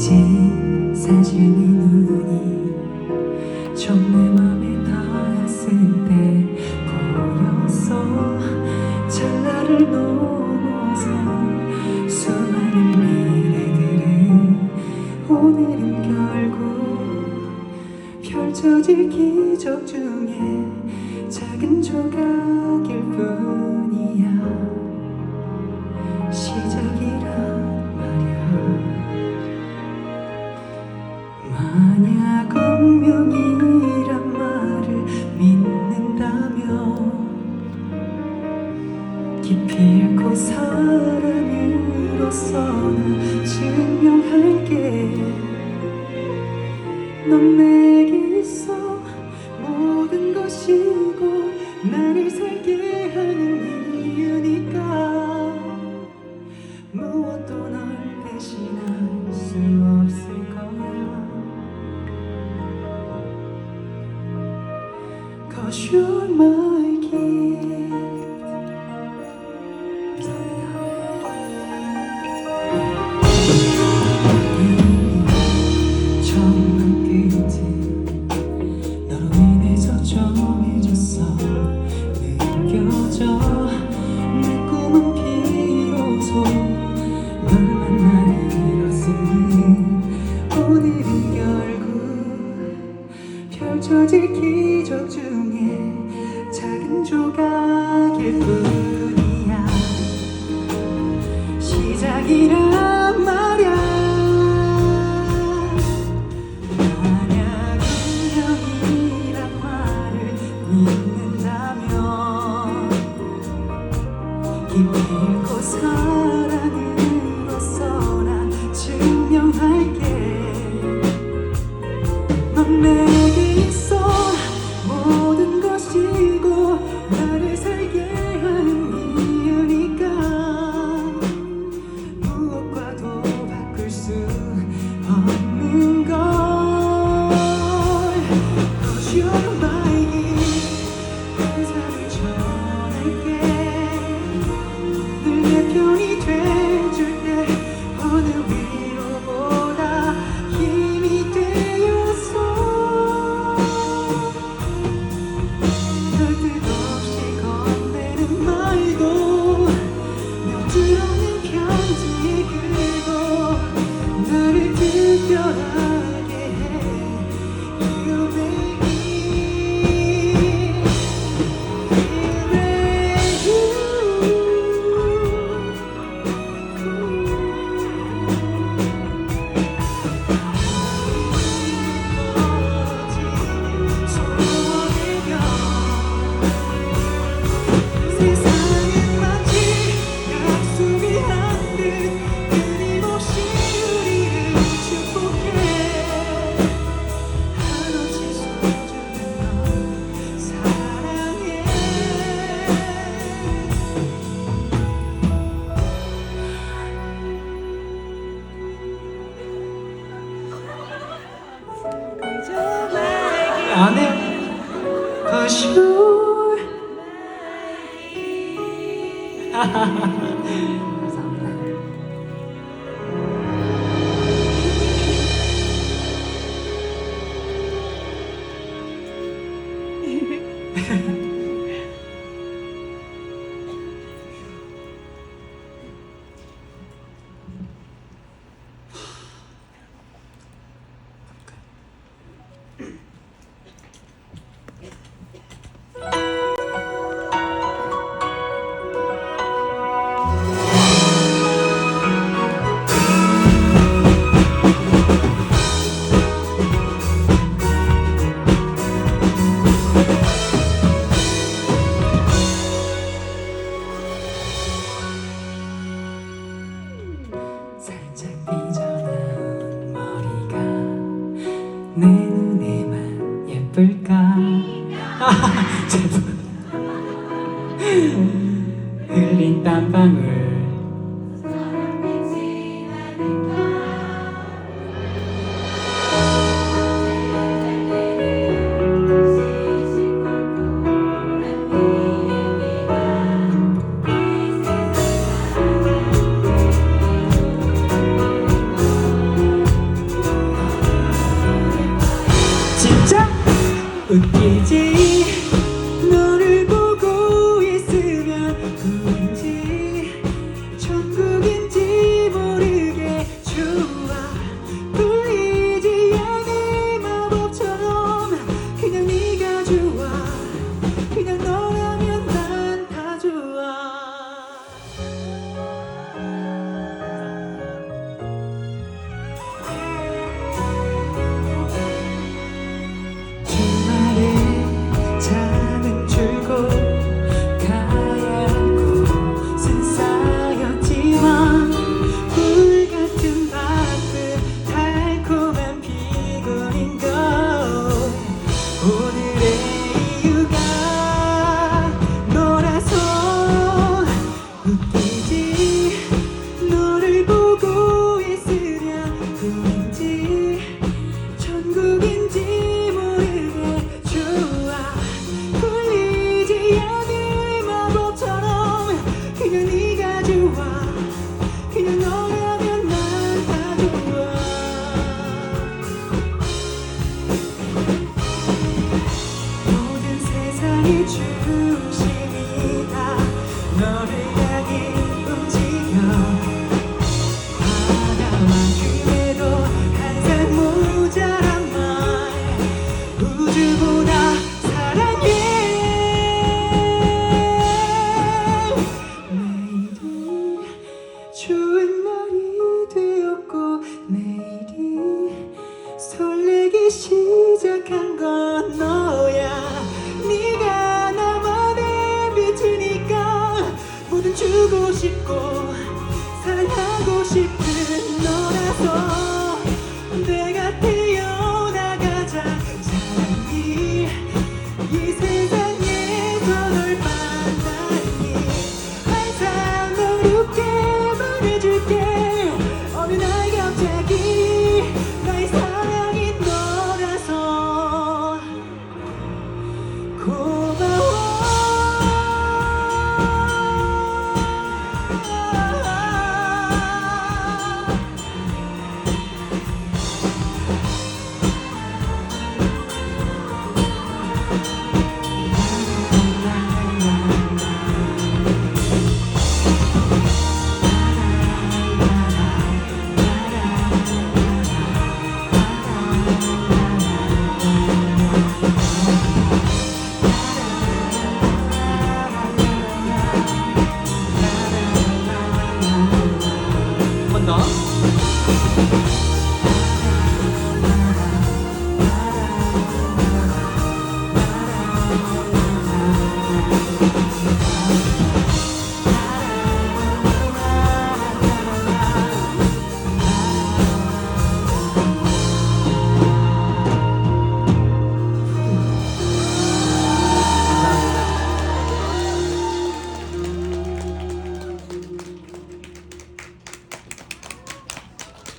찍힌 사진이 눈이 좀내 맘에 닿았을 때 보였어 찰나를 넘어서 수많은 미래들은 오늘은 결국 펼쳐질 기적 중에 작은 조각일 뿐이야. 시작이란 만약 운명이란 말을 믿는다면 기필코 사람으로서는 증명할게. 넌 내게 있어 모든 것이고 나를 살게 Cause you're my gift 기적 중에 작은 조각일 뿐이야. 시작이란 말야. 만약 운명이란 말을 믿는 내 눈에만 예쁠까? 죄송 흘 gece 싶고 사랑하고 싶고. Nó